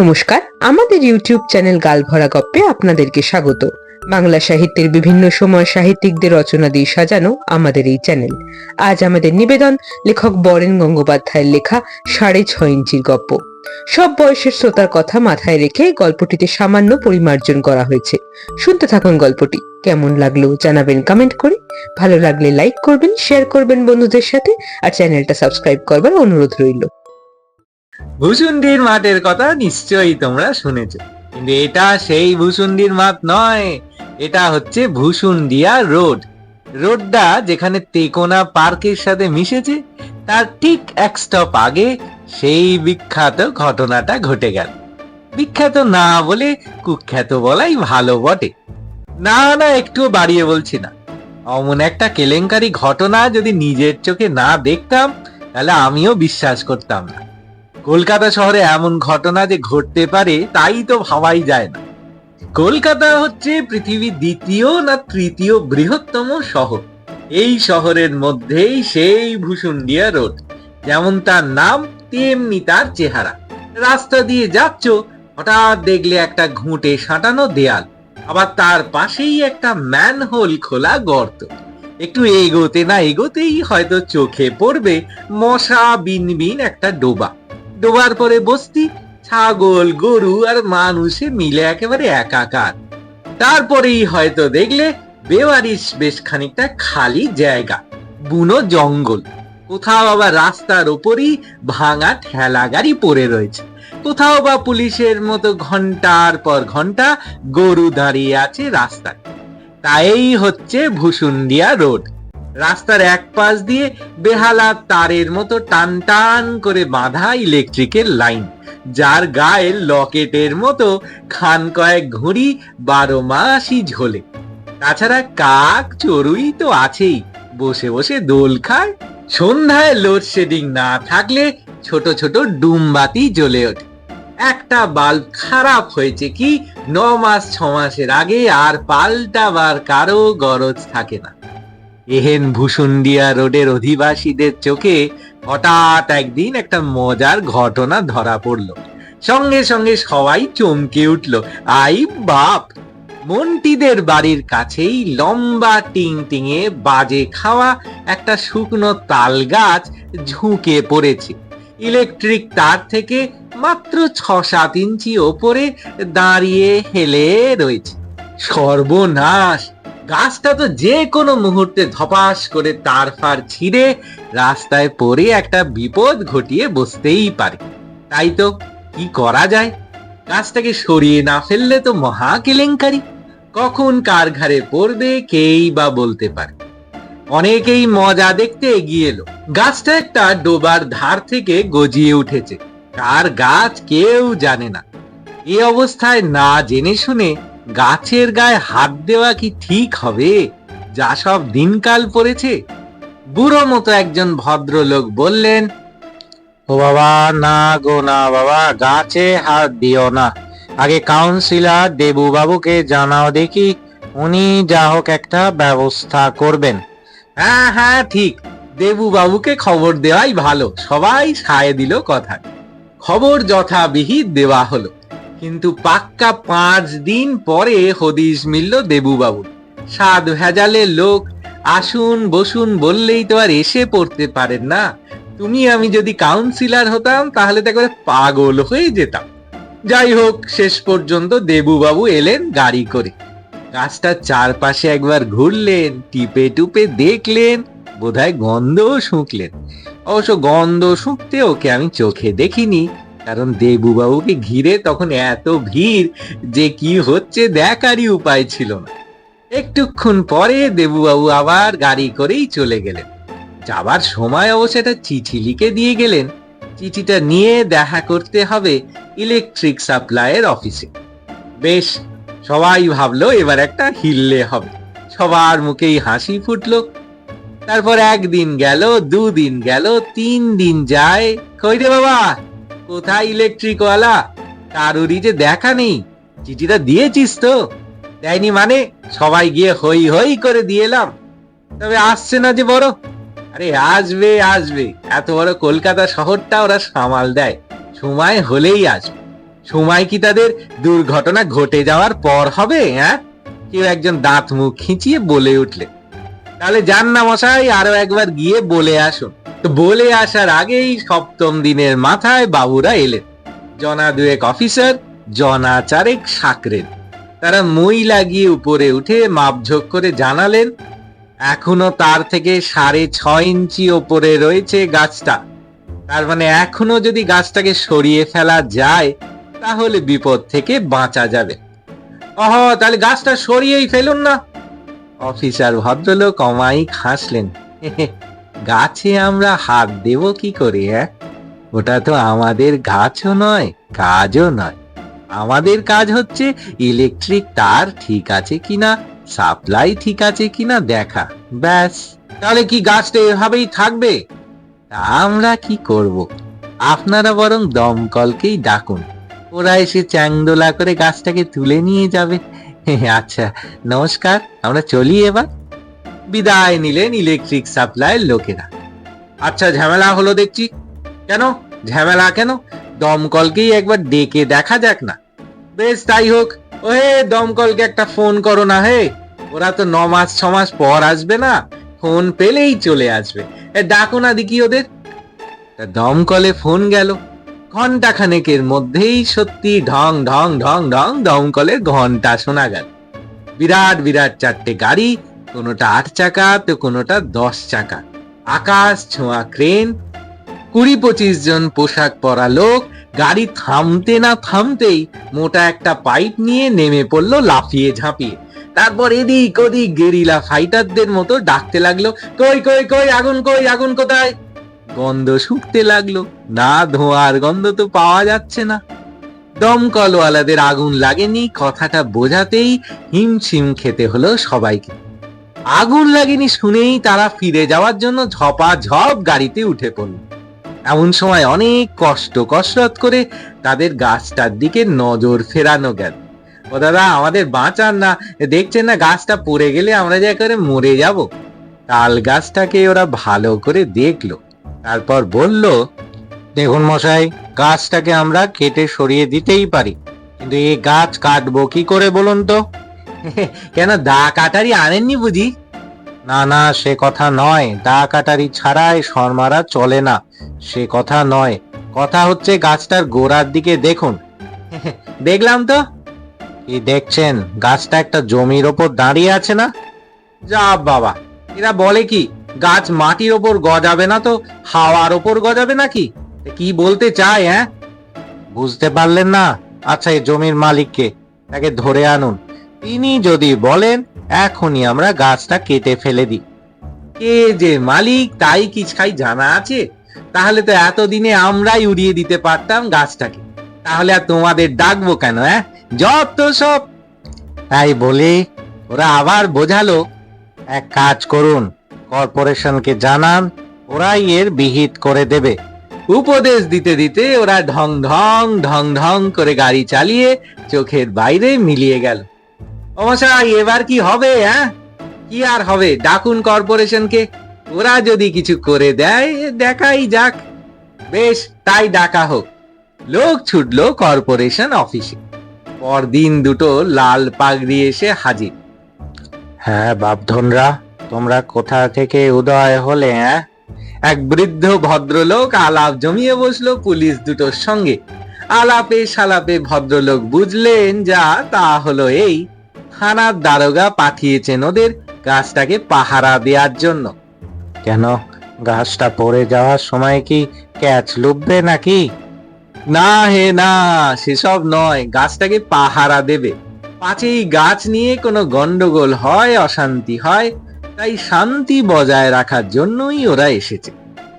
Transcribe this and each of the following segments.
নমস্কার, আমাদের YouTube channel গালভরা গপ্পে আপনাদেরকে স্বাগত। বাংলা সাহিত্যের বিভিন্ন সময় সাহিত্যিকদের রচনা দিয়ে সাজানো আমাদের এই চ্যানেল। আজ আমাদের নিবেদন লেখক বরেন গঙ্গোপাধ্যায়ের লেখা সাড়ে ছয় ইঞ্চির গপ্প। সব বয়সের শ্রোতার কথা মাথায় রেখে গল্পটিতে সামান্য পরিমার্জন করা হয়েছে। শুনতে থাকুন গল্পটি। কেমন লাগল জানাবেন কমেন্ট করে। ভালো লাগলে লাইক করবেন শেয়ার করবেন বন্ধুদের সাথে, আর চ্যানেলটা সাবস্ক্রাইব করবার অনুরোধ রইল। ভূসুন্ডির মাঠের কথা নিশ্চয়ই তোমরা শুনেছ। কিন্তু এটা সেই ভূসুন্ডির মাঠ নয়, এটা হচ্ছে ভূসুন্ডিয়া রোড। রোডটা যেখানে তেকোনা পার্কের সাথে মিশেছে, তার ঠিক এক স্টপ আগে সেই বিখ্যাত ঘটনাটা ঘটে গেল। বিখ্যাত না বলে কুখ্যাত বলাই ভালো বটে। না না একটু বাড়িয়ে বলছি না। অমন একটা কেলেঙ্কারি ঘটনা যদি নিজের চোখে না দেখতাম, তাহলে আমিও বিশ্বাস করতাম না। কলকাতা শহরে এমন ঘটনা যে ঘটতে পারে, তাই তো ভাবাই যায় না। কলকাতা হচ্ছে পৃথিবীর দ্বিতীয় না তৃতীয় বৃহত্তম শহর। এই শহরের মধ্যেই সেই ভূষুন্ডিয়া রোড। যেমন তার নাম, তেমনি তার চেহারা। রাস্তা দিয়ে যাচ্ছ, হঠাৎ দেখলে একটা ঘুঁটে সাঁটানো দেয়াল। আবার তার পাশেই একটা ম্যানহোল খোলা গর্ত। একটু এগোতে না এগোতেই হয়তো চোখে পড়বে মশা বিনবিন একটা ডোবা। ডোবার পরে বস্তি, ছাগল, গরু আর মানুষে মিলে একেবারে একাকার। তারপরেই হয়তো দেখলে বেওয়ারিশ বেশ খানিকটা খালি জায়গা, বুনো জঙ্গল। কোথাও আবার রাস্তার ওপরই ভাঙা ঠেলা গাড়ি পড়ে রয়েছে। কোথাও বা পুলিশের মতো ঘণ্টার পর ঘণ্টা গরু দাঁড়িয়ে আছে রাস্তায়। তাই হচ্ছে ভুসুন্ডিয়া রোড। রাস্তার এক পাশ দিয়ে বেহালা তারের মতো টান টান করে বাঁধা ইলেকট্রিকের লাইন, যার গায়ে লকেটের মতো খান কয়েক ঘুড়ি বারো মাসই ঝোলে। তাছাড়া কাক চড়ুই তো আছেই, বসে বসে দোল খায়। সন্ধ্যায় লোডশেডিং না থাকলে ছোট ছোট ডুমবাতি জ্বলে ওঠে। একটা বাল্ব খারাপ হয়েছে কি, ন মাস ছ মাসের আগে আর পাল্টাবার কারও গরজ থাকে না। এহেন ভূসুন্ডিয়া রোডের অধিবাসীদের চোখে হঠাৎ একদিন একটা মজার ঘটনা ধরা পড়ল। সঙ্গে সঙ্গে সবাই চমকে উঠল। আই বাপ! মন্টিদের বাড়ির কাছেই লম্বা টিং টিঙে বাজে খাওয়া একটা শুকনো তাল গাছ ঝুঁকে পড়েছে। ইলেকট্রিক তার থেকে মাত্র ছ সাত ইঞ্চি ওপরে দাঁড়িয়ে হেলে রয়েছে। সর্বনাশ! গাছটা তো যে কোনো মুহূর্তে ধপাস করে তার ফার ছিঁড়ে রাস্তায় পড়ে একটা বিপদ ঘটিয়ে বসতেই পারে। তাই তো কি করা যায়? গাছটাকে সরিয়ে না ফেললে তো মহা কেলেঙ্কারি। কখন কার ঘাড়ে পড়বে কেই বা বলতে পারে। অনেকেই মজা দেখতে এগিয়ে এলো। গাছটা একটা ডোবার ধার থেকে গজিয়ে উঠেছে। কার গাছ কেউ জানে না। এই অবস্থায় না জেনে শুনে গাছের গায়ে হাত দেওয়া কি ঠিক হবে? যা সব দিনকাল পড়েছে? বুড়ো মতো একজন ভদ্রলোক বললেন, ও বাবা, না গো, না বাবা, গাছে হাত দিও না। আগে কাউন্সিলর দেবু বাবুকে জানাও দেখি, উনি যা হোক একটা ব্যবস্থা করবেন। হ্যাঁ হ্যাঁ ঠিক। দেবু বাবুকে খবর দেওয়াই ভালো। সবাই সায় দিল কথা। খবর যথাবিহিত দেওয়া হলো। কিন্তু পাক্কা পাঁচ দিন পরে হদিস মিলল দেবুবাবুর। সাত ভেজালের লোক, আসুন বসুন বললেই তো আর এসে পড়তে পারেন না। তুমি আমি যদি কাউন্সিলর হতাম, তাহলে তো একবারে পাগল হয়ে যেতাম। যাই হোক, শেষ পর্যন্ত দেবুবাবু এলেন গাড়ি করে। গাছটার চারপাশে একবার ঘুরলেন, টিপে টুপে দেখলেন, বোধহয় গন্ধও শুঁকলেন। অবশ্য গন্ধ শুঁকতে ওকে আমি চোখে দেখিনি। কারণ দেবুবাবুকে ঘিরে তখন এত ভিড় যে কি হচ্ছে দেখারই উপায় ছিল না। একটুক্ষণ পরে দেবুবাবু আবার গাড়ি করেই চলে গেলেন। যাবার সময় অবশ্য একটা চিঠি লিখে দিয়ে গেলেন। চিঠিটা নিয়ে দেখা করতে হবে ইলেকট্রিক সাপ্লাইয়ের অফিসে। বেশ, সবাই ভাবলো এবার একটা হিললে হবে। সবার মুখেই হাসি ফুটলো। তারপর একদিন গেল, দুদিন গেল, তিন দিন যায়। কই রে বাবা? কোথায় ইলেকট্রিক ওয়ালা? কারুরই যে দেখা নেই। চিঠিটা দিয়েছিস তো। দেয়নি মানে সবাই গিয়ে হই হই করে দিয়ে এলাম। তবে আসছে না যে বড়। আরে আসবে আসবে। এত বড় কলকাতা শহরটা ওরা সামাল দেয়। সময় হলেই আসবে। সময় কি তাদের দুর্ঘটনা ঘটে যাওয়ার পর হবে হ্যাঁ? কেউ একজন দাঁত মুখ খিঁচিয়ে বলে উঠলে। তাহলে যান না মশাই, আরও একবার গিয়ে বলে আসুন। বলে আসার আগেই সপ্তম দিনের মাথায় বাবুরা এলেন। জনা দুয়েক অফিসার, জনা চারেক সাকরেন। তারা মই লাগিয়ে উপরে উঠে মাপঝোক করে জানালেন, এখনও তার থেকে সাড়ে ছয় ইঞ্চি ওপরে রয়েছে গাছটা। তার মানে এখনও যদি গাছটাকে সরিয়ে ফেলা যায়, তাহলে বিপদ থেকে বাঁচা যাবে। অহ, তাহলে গাছটা সরিয়েই ফেলুন না। অফিসার ভদ্রলোক অমায়িক হাসলেন। গাছে আমরা হাত দেব কি করে হ্যাঁ? ওটা তো আমাদের গাছও নয়, কাজও নয়। আমাদের কাজ হচ্ছে ইলেকট্রিক তার ঠিক আছে কিনা সাপ্লাই ঠিক আছে কিনা দেখা, ব্যাস। তাহলে কি গাছটা এভাবেই থাকবে? আমরা কি করব? আপনারা বরং দমকলকেই ডাকুন। ওরা এসে চ্যাংদোলা করে গাছটাকে তুলে নিয়ে যাবে। আচ্ছা নমস্কার, আমরা চলি এবার। বিদায় নিলেন ইলেকট্রিক সাপ্লাইয়ের লোকেরা। আচ্ছা ঝামেলা হলো দেখছি। কেন? ঝামেলা কেন? দমকলকেই একবার ডেকে দেখা যাক না। বেশ, তাই হোক। ওহে, দমকলকে একটা ফোন করো না হে। ওরা তো ন মাস, ছ মাস পর আসবে না। ফোন পেলেই চলে আসবে। ডাকো না দেখি ওদের। তা দমকলে ফোন গেল। ঘণ্টা খানেকের মধ্যেই সত্যি ঢং ঢং ঢং ঢং দমকলের ঘণ্টা শোনা গেল। বিরাট বিরাট চারটে গাড়ি কোনোটা আট চাকা, তো কোনোটা দশ চাকা। আকাশ ছোঁয়া ক্রেন, কুড়ি পঁচিশ জন পোশাক পরা লোক, গাড়ি থামতে না থামতেই মোটা একটা পাইপ নিয়ে নেমে পড়ল লাফিয়ে ঝাঁপিয়ে। তারপর এদিক ওদিক গেরিলা ফাইটারদের মতো ডাকতে লাগল, কই কই কই, আগুন কই, আগুন কোথায়? গন্ধ শুকতে লাগল, না ধোঁয়ার গন্ধ তো পাওয়া যাচ্ছে না। দমকলওয়ালাদের আগুন লাগেনি, কথাটা বোঝাতেই হিমশিম খেতে হলো সবাইকে। আগুন লাগেনি শুনেই তারা ফিরে যাওয়ার জন্য ঝপা ঝপ গাড়িতে উঠে পড়ল। এমন সময় অনেক কষ্ট কসরত করে তাদের গাছটার দিকে নজর ফেরানো গেল। ও দাদা, আমাদের বাঁচান না। দেখছেন না, গাছটা পড়ে গেলে আমরা যে করে মরে যাব। তাল গাছটাকে ওরা ভালো করে দেখল। তারপর বলল, দেখুন মশাই, গাছটাকে আমরা কেটে সরিয়ে দিতেই পারি। কিন্তু এই গাছ কাটবো কি করে বলুন তো? কেন দা কাটারি আনেননি বুঝি? না না, সে কথা নয়। দা কাটারি ছাড়াই শর্মারা চলে না। সে কথা নয়। কথা হচ্ছে গাছটার গোড়ার দিকে দেখুন। দেখলাম তো। কি দেখছেন? গাছটা একটা জমির ওপর দাঁড়িয়ে আছে না? যা বাবা। এরা বলে কি, গাছ মাটির ওপর গজাবে না তো? হাওয়ার ওপর গজাবে নাকি? কি বলতে চায় হ্যাঁ? বুঝতে পারলেন না? আচ্ছা এই জমির মালিককে। তাকে ধরে আনুন। তিনি যদি বলেন, এখনই আমরা গাছটা কেটে ফেলে দিই। কে যে মালিক, তাই কি ছাই জানা আছে? তাহলে তো এতদিনে আমরাই উড়িয়ে দিতে পারতাম গাছটাকে। তাহলে আর তোমাদের ডাকবো কেন হ্যাঁ যত সব তাই বলে ওরা আবার বোঝালো, এক কাজ করুন, কর্পোরেশনকে জানান, ওরাই এর বিহিত করে দেবে। উপদেশ দিতে দিতে ওরা ঢং ঢং ঢং ঢং করে গাড়ি চালিয়ে চোখের বাইরে মিলিয়ে গেল। অমশাই এবার কি হবে হ্যাঁ? কি আর হবে? ডাকুন কর্পোরেশনকে। ওরা যদি কিছু করে দেয় দেখাই যাক। বেশ তাই ডাকা হোক। লোক ছুটলো কর্পোরেশন অফিসে। পরদিন দুটো লাল পাগড়ি এসে হাজির। হ্যাঁ বাপধনরা তোমরা কোথা থেকে উদয় হলে হ্যাঁ? এক বৃদ্ধ ভদ্রলোক আলাপ জমিয়ে বসল পুলিশ দুটোর সঙ্গে। আলাপে সালাপে ভদ্রলোক বুঝলেন যা তা হলো এই। থানার দারোগা পাঠিয়েছেন ওদের গাছটাকে পাহারা দেওয়ার জন্য। কেন? গাছটা পড়ে যাওয়ার সময় কি ক্যাচ লুববে নাকি? না হে, না, সেসব নয়, গাছটাকে পাহারা দেবে। পাঁচেই গাছ নিয়ে কোনো গন্ডগোল হয়, অশান্তি হয়, তাই শান্তি বজায় রাখার জন্যই ওরা এসেছে।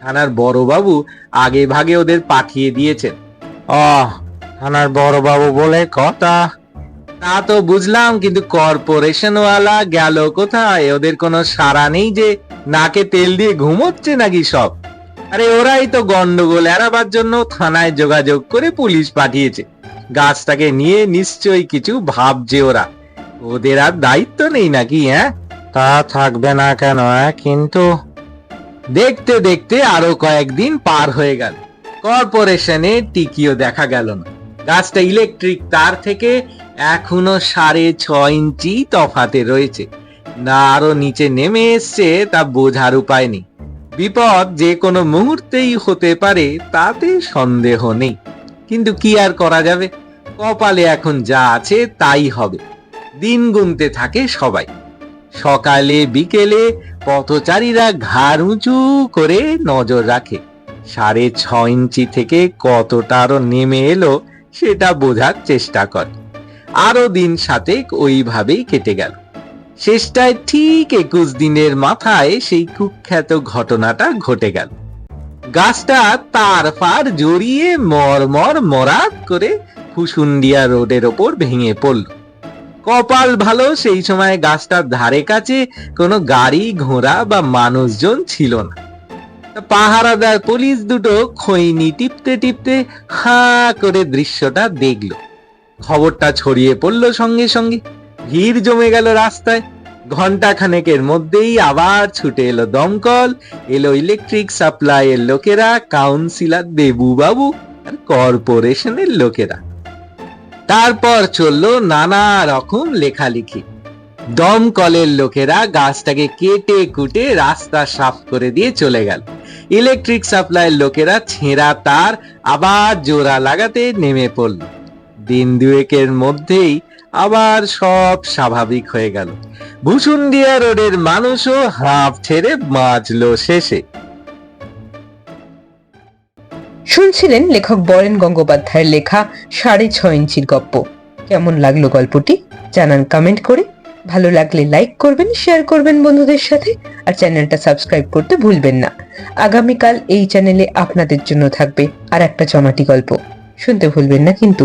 থানার বড়বাবু আগে ভাগে ওদের পাঠিয়ে দিয়েছেন। অহ থানার বড়বাবু বলে কথা। তা তো বুঝলাম, কিন্তু কর্পোরেশন ওয়ালা গেল কোথায়? ওদের কোনো সাড়া নেই যে নাকে তেল দিয়ে ঘুমোচ্ছে নাকি সব? আরে ওরাই তো গন্ডগোল এড়াবার জন্য থানায় যোগাযোগ করে পুলিশ পাঠিয়েছে। গাছটাকে নিয়ে নিশ্চয়ই কিছু ভাবছে ওরা। ওদের আর দায়িত্ব নেই নাকি হ্যাঁ? তা থাকবে না কেন হ্যাঁ? কিন্তু দেখতে দেখতে আরও কয়েকদিন পার হয়ে গেল। কর্পোরেশনে টিকিও দেখা গেল না। গাছটা ইলেকট্রিক তার থেকে এখনও সাড়ে ছ ইঞ্চি তফাতে রয়েছে। না আরও নিচে নেমে এসছে তা বোঝার উপায় নেই। বিপদ যে কোনো মুহূর্তেই হতে পারে, তাতে সন্দেহ নেই। কিন্তু কি আর করা যাবে? কপালে এখন যা আছে তাই হবে। দিন গুনতে থাকে সবাই। সকালে, বিকেলে পথচারীরা ঘাড় উঁচু করে নজর রাখে। সাড়ে ছ ইঞ্চি থেকে কতটা আরও নেমে এলো, সেটা বোঝার চেষ্টা করে। আরও দিন সাতেক ওইভাবেই কেটে গেল। শেষটায় ঠিক একুশ দিনের মাথায় সেই কুখ্যাত ঘটনাটা ঘটে গেল। গাছটা তার ফার জড়িয়ে মরমর মরাত করে ফুসুন্ডিয়া রোডের ওপর ভেঙে পড়ল। কপাল ভালো সেই সময় গাছটার ধারে কাছে কোনো গাড়ি, ঘোড়া বা মানুষজন ছিল না। পাহারাদার পুলিশ দুটো খৈনি টিপতে টিপতে হা করে দৃশ্যটা দেখল। খবরটা ছড়িয়ে পড়ল সঙ্গে সঙ্গে। ভিড় জমে গেল রাস্তায়। ঘণ্টা খানেকের মধ্যেই আবার ছুটে এলো দমকল, এলো ইলেকট্রিক সাপ্লাইয়ের লোকেরা, কাউন্সিলর দেবু বাবু আর কর্পোরেশনের লোকেরা। তারপর চলল নানা রকম লেখালেখি। দমকলের লোকেরা গাছটাকে কেটে কুটে রাস্তা সাফ করে দিয়ে চলে গেল। ইলেকট্রিক সাপ্লাইয়ের লোকেরা ছেঁড়া তার আবার জোড়া লাগাতে নেমে পড়ল। দিন দুয়েকের মধ্যেই আবার সব স্বাভাবিক হয়ে গেল। ভূষুন্ডিয়া রোডের মানুষও হাঁপ ছেড়ে বাঁচলো শেষে। শুনছিলেন লেখক বরেন গঙ্গোপাধ্যায়ের লেখা সাড়ে ছ ইঞ্চির গপ্প। কেমন লাগল গল্পটি? জানান কমেন্ট করে। ভালো লাগলে লাইক করবেন শেয়ার করবেন বন্ধুদের সাথে, আর চ্যানেলটা সাবস্ক্রাইব করতে ভুলবেন না। আগামীকাল এই চ্যানেলে আপনাদের জন্য থাকবে আর একটা জমাটি গল্প। শুনতে ভুলবেন না কিন্তু।